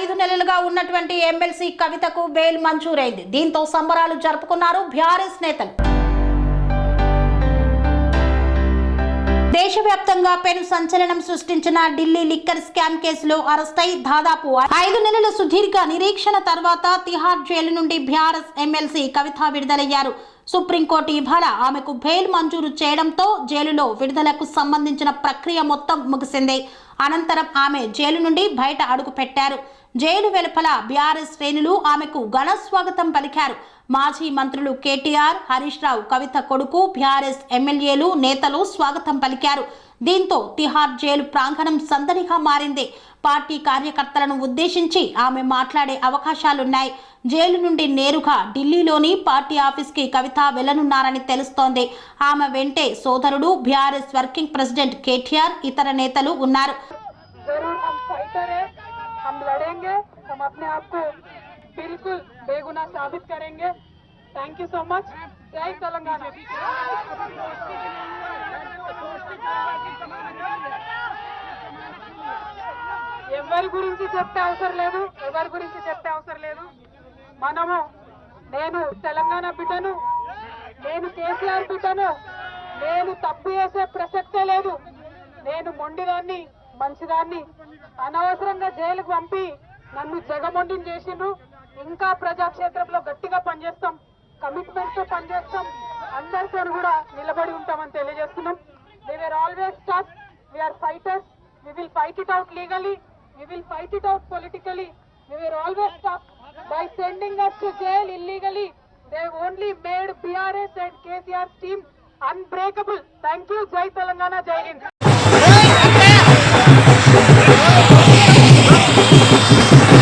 ఐదు నెలలుగా ఉన్నటువంటి ఎమ్మెల్సీ కవితకు బెయిల్ మంజూరైంది. దీంతో సంబరాలు జరుపుకున్నారు బీఆర్ఎస్ నేతలు. దేశవ్యాప్తంగా పెను సంచలనం సృష్టించిన ఢిల్లీ లిక్కర్ స్కామ్ కేసులో అరెస్టై దాదాపు ఐదు నెలల సుదీర్ఘ నిరీక్షణ తర్వాత తిహార్ జైలు నుండి బీఆర్ఎస్ ఎమ్మెల్సీ కవిత విడుదలయ్యారు. సుప్రీంకోర్టు ఇవాళ ఆమెకు బెయిల్ మంజూరు చేయడంతో జైలులో విడుదలకు సంబంధించిన ప్రక్రియ మొత్తం ముగిసింది. అనంతరం ఆమె జైలు నుండి బయట అడుగు పెట్టారు జైలు వెలుపల బీఆర్ఎస్ శ్రేణులు ఆమెకు ఘన స్వాగతం పలికారు. మాజీ మంత్రులు కేటీఆర్ హరీష్ రావు కవిత కొడుకు బీఆర్ఎస్ ఎమ్మెల్యేలు నేతలు స్వాగతం పలికారు. దీంతో తిహార్ జైలు ప్రాంగణం సందడిగా మారింది. పార్టీ కార్యకర్తలను ఉద్దేశించి ఆమె మాట్లాడే అవకాశాలున్నాయి. జైలు నుండి నేరుగా ఢిల్లీలోని పార్టీ ఆఫీస్కి కవిత వెళ్ళనున్నారని తెలుస్తోంది. ఆమె వెంటే సోదరుడు బీఆర్ఎస్ వర్కింగ్ ప్రెసిడెంట్ కేటీఆర్ ఇతర నేతలు ఉన్నారు. हम लड़ेंगे हम अपने आप को बिल्कुल बेगुनाह साबित करेंगे थैंक यू सो मच जय तेलंगाना ఎవరి గురించి చెప్పే అవసరం లేదు ఎవరి గురించి చెప్పే అవసరం లేదు మనము నేను తెలంగాణ బిడ్డను నేను కేసీఆర్ బిడ్డను నేను తప్పు చేసే ప్రసక్తే లేదు నేను మొండిదాన్ని మంచిదాన్ని అనవసరంగా జైలుకు పంపి నన్ను జగమొండిని చేసిండ్రు. ఇంకా ప్రజాక్షేత్రంలో గట్టిగా పనిచేస్తాం. కమిట్మెంట్తో పనిచేస్తాం. అందరితో కూడా నిలబడి ఉంటామని తెలియజేస్తున్నాం. They are always tough we're fighters we will fight it out legally we will fight it out politically we are always tough by sending us to jail illegally they only made BRS and KCR team unbreakable thank you Jai Telangana Jai Hind hind Sun